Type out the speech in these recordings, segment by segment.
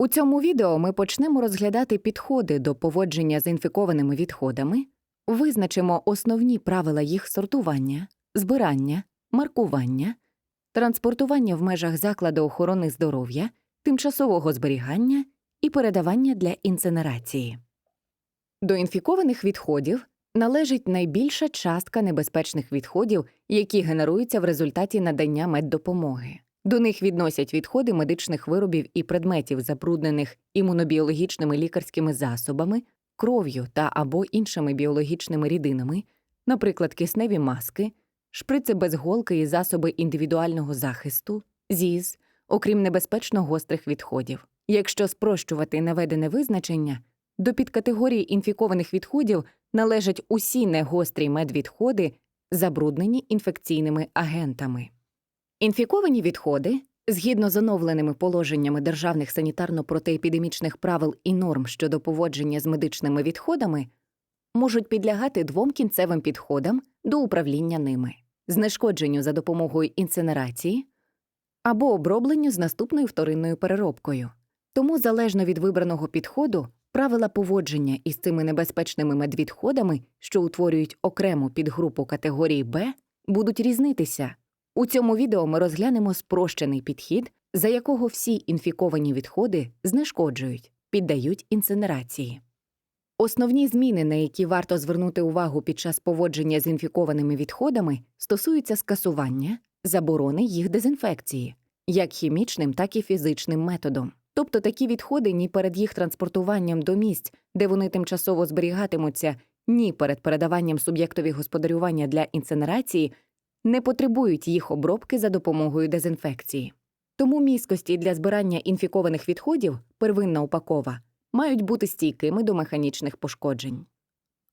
У цьому відео ми почнемо розглядати підходи до поводження з інфікованими відходами, визначимо основні правила їх сортування, збирання, маркування, транспортування в межах закладу охорони здоров'я, тимчасового зберігання і передавання для інцинерації. До інфікованих відходів належить найбільша частка небезпечних відходів, які генеруються в результаті надання меддопомоги. До них відносять відходи медичних виробів і предметів, забруднених імунобіологічними лікарськими засобами, кров'ю та або іншими біологічними рідинами, наприклад, кисневі маски, шприци без голки і засоби індивідуального захисту, ЗІЗ, окрім небезпечно гострих відходів. Якщо спрощувати наведене визначення, до підкатегорії інфікованих відходів належать усі негострі медвідходи, забруднені інфекційними агентами. Інфіковані відходи, згідно з оновленими положеннями державних санітарно-протиепідемічних правил і норм щодо поводження з медичними відходами, можуть підлягати двом кінцевим підходам до управління ними знешкодженню за допомогою інцинерації або обробленню з наступною вторинною переробкою. Тому, залежно від вибраного підходу, правила поводження із цими небезпечними медвідходами, що утворюють окрему підгрупу категорії Б, будуть різнитися. У цьому відео ми розглянемо спрощений підхід, за якого всі інфіковані відходи знешкоджують, піддають інцинерації. Основні зміни, на які варто звернути увагу під час поводження з інфікованими відходами, стосуються скасування, заборони їх дезінфекції, як хімічним, так і фізичним методом. Тобто такі відходи ні перед їх транспортуванням до місць, де вони тимчасово зберігатимуться, ні перед передаванням суб'єктові господарювання для інцинерації не потребують їх обробки за допомогою дезінфекції. Тому міскості для збирання інфікованих відходів, первинна упакова, мають бути стійкими до механічних пошкоджень.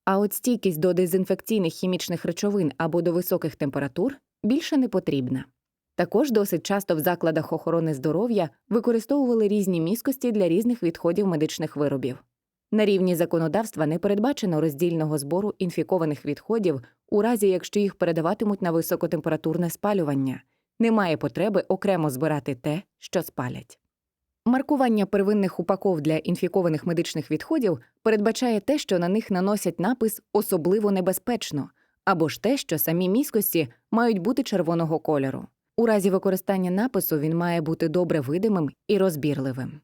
А от стійкість до дезінфекційних хімічних речовин або до високих температур більше не потрібна. Також досить часто в закладах охорони здоров'я використовували різні міскості для різних відходів медичних виробів. На рівні законодавства не передбачено роздільного збору інфікованих відходів у разі, якщо їх передаватимуть на високотемпературне спалювання. Немає потреби окремо збирати те, що спалять. Маркування первинних упаков для інфікованих медичних відходів передбачає те, що на них наносять напис особливо небезпечно, або ж те, що самі міскості мають бути червоного кольору. У разі використання напису він має бути добре видимим і розбірливим.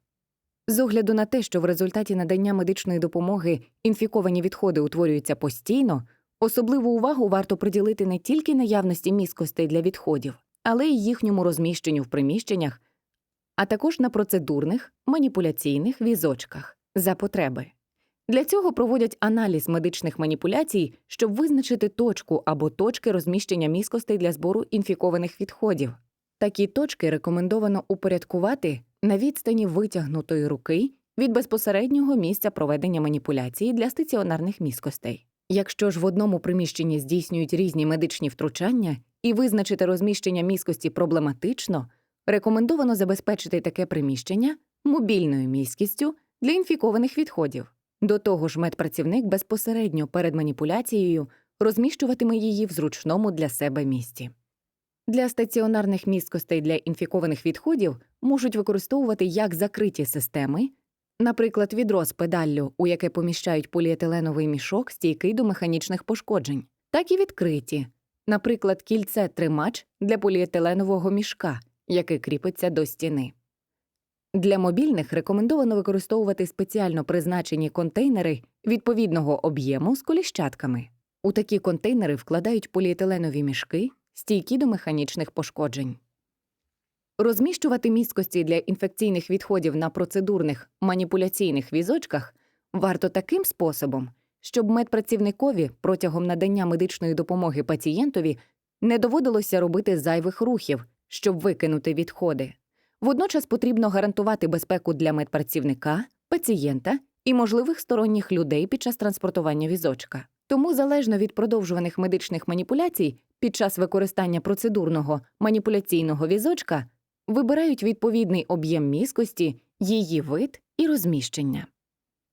З огляду на те, що в результаті надання медичної допомоги інфіковані відходи утворюються постійно, особливу увагу варто приділити не тільки наявності міскостей для відходів, але й їхньому розміщенню в приміщеннях, а також на процедурних маніпуляційних візочках за потреби. Для цього проводять аналіз медичних маніпуляцій, щоб визначити точку або точки розміщення міскостей для збору інфікованих відходів. Такі точки рекомендовано упорядкувати на відстані витягнутої руки від безпосереднього місця проведення маніпуляції для стаціонарних міскостей. Якщо ж в одному приміщенні здійснюють різні медичні втручання і визначити розміщення міскості проблематично, рекомендовано забезпечити таке приміщення мобільною міськістю для інфікованих відходів. До того ж, медпрацівник безпосередньо перед маніпуляцією розміщуватиме її в зручному для себе місці. Для стаціонарних місткостей для інфікованих відходів можуть використовувати як закриті системи, наприклад, відро з педаллю, у яке поміщають поліетиленовий мішок, стійкий до механічних пошкоджень, так і відкриті, наприклад, кільце тримач для поліетиленового мішка, який кріпиться до стіни. Для мобільних рекомендовано використовувати спеціально призначені контейнери відповідного об'єму з коліщатками. У такі контейнери вкладають поліетиленові мішки, стійкі до механічних пошкоджень. Розміщувати місткості для інфекційних відходів на процедурних маніпуляційних візочках варто таким способом, щоб медпрацівникові протягом надання медичної допомоги пацієнтові не доводилося робити зайвих рухів, щоб викинути відходи. Водночас потрібно гарантувати безпеку для медпрацівника, пацієнта і можливих сторонніх людей під час транспортування візочка. Тому, залежно від продовжуваних медичних маніпуляцій, під час використання процедурного маніпуляційного візочка вибирають відповідний об'єм міскості, її вид і розміщення.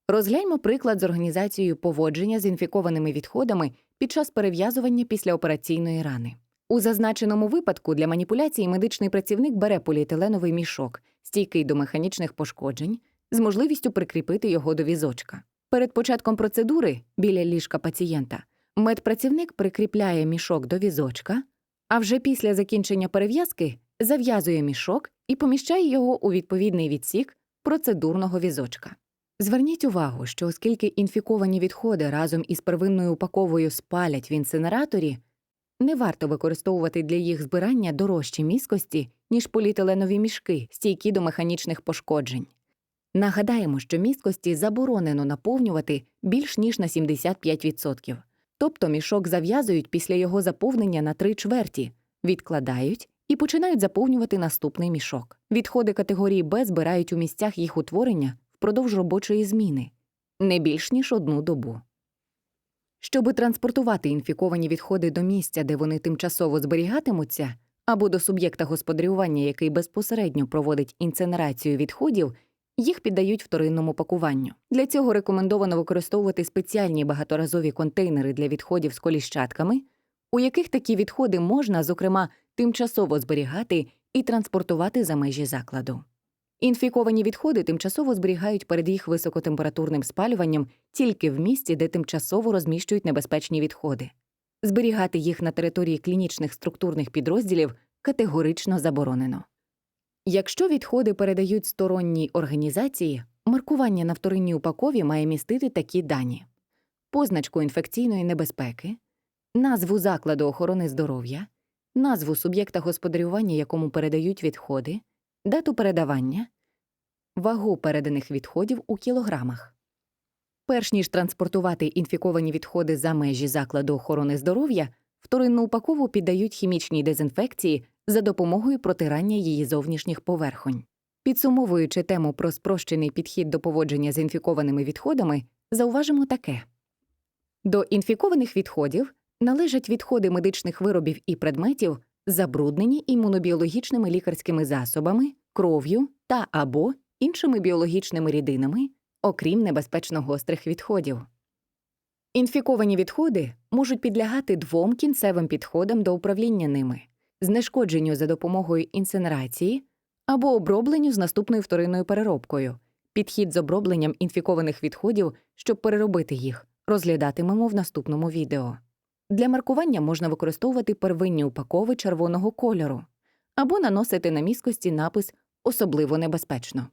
Розгляньмо приклад з організацією поводження з інфікованими відходами під час перев'язування післяопераційної рани. У зазначеному випадку для маніпуляції медичний працівник бере поліетиленовий мішок, стійкий до механічних пошкоджень, з можливістю прикріпити його до візочка. Перед початком процедури біля ліжка пацієнта медпрацівник прикріпляє мішок до візочка, а вже після закінчення перев'язки зав'язує мішок і поміщає його у відповідний відсік процедурного візочка. Зверніть увагу, що оскільки інфіковані відходи разом із первинною упаковою спалять в інсинераторі, не варто використовувати для їх збирання дорожчі міскості, ніж поліетиленові мішки, стійкі до механічних пошкоджень. Нагадаємо, що місткості заборонено наповнювати більш ніж на 75%. Тобто мішок зав'язують після його заповнення на три чверті, відкладають і починають заповнювати наступний мішок. Відходи категорії Б збирають у місцях їх утворення впродовж робочої зміни не більш ніж одну добу. Щоби транспортувати інфіковані відходи до місця, де вони тимчасово зберігатимуться, або до суб'єкта господарювання, який безпосередньо проводить інцинерацію відходів, їх піддають вторинному пакуванню. Для цього рекомендовано використовувати спеціальні багаторазові контейнери для відходів з коліщатками, у яких такі відходи можна, зокрема, тимчасово зберігати і транспортувати за межі закладу. Інфіковані відходи тимчасово зберігають перед їх високотемпературним спалюванням тільки в місці, де тимчасово розміщують небезпечні відходи. Зберігати їх на території клінічних структурних підрозділів категорично заборонено. Якщо відходи передають сторонній організації, маркування на вторинній упакові має містити такі дані: позначку інфекційної небезпеки, назву закладу охорони здоров'я, назву суб'єкта господарювання, якому передають відходи, дату передавання, вагу переданих відходів у кілограмах. Перш ніж транспортувати інфіковані відходи за межі закладу охорони здоров'я, вторинну упакову піддають хімічній дезінфекції за допомогою протирання її зовнішніх поверхонь. Підсумовуючи тему про спрощений підхід до поводження з інфікованими відходами, зауважимо таке: до інфікованих відходів належать відходи медичних виробів і предметів, забруднені імунобіологічними лікарськими засобами, кров'ю та або іншими біологічними рідинами, окрім небезпечно гострих відходів. Інфіковані відходи можуть підлягати двом кінцевим підходам до управління ними знешкодженню за допомогою інсинерації або обробленню з наступною вторинною переробкою. Підхід з обробленням інфікованих відходів, щоб переробити їх, розглядатимемо в наступному відео. Для маркування можна використовувати первинні упакови червоного кольору або наносити на міскості напис особливо небезпечно.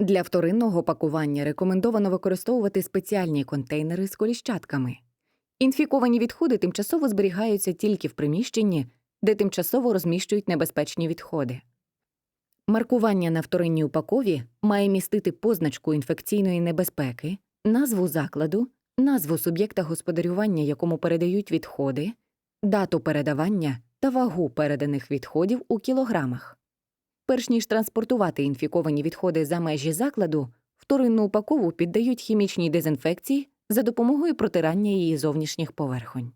Для вторинного пакування рекомендовано використовувати спеціальні контейнери з коліщатками. Інфіковані відходи тимчасово зберігаються тільки в приміщенні, де тимчасово розміщують небезпечні відходи. Маркування на вторинній упакові має містити позначку інфекційної небезпеки, назву закладу, назву суб'єкта господарювання, якому передають відходи, дату передавання та вагу переданих відходів у кілограмах. Перш ніж транспортувати інфіковані відходи за межі закладу, вторинну упакову піддають хімічній дезінфекції за допомогою протирання її зовнішніх поверхонь.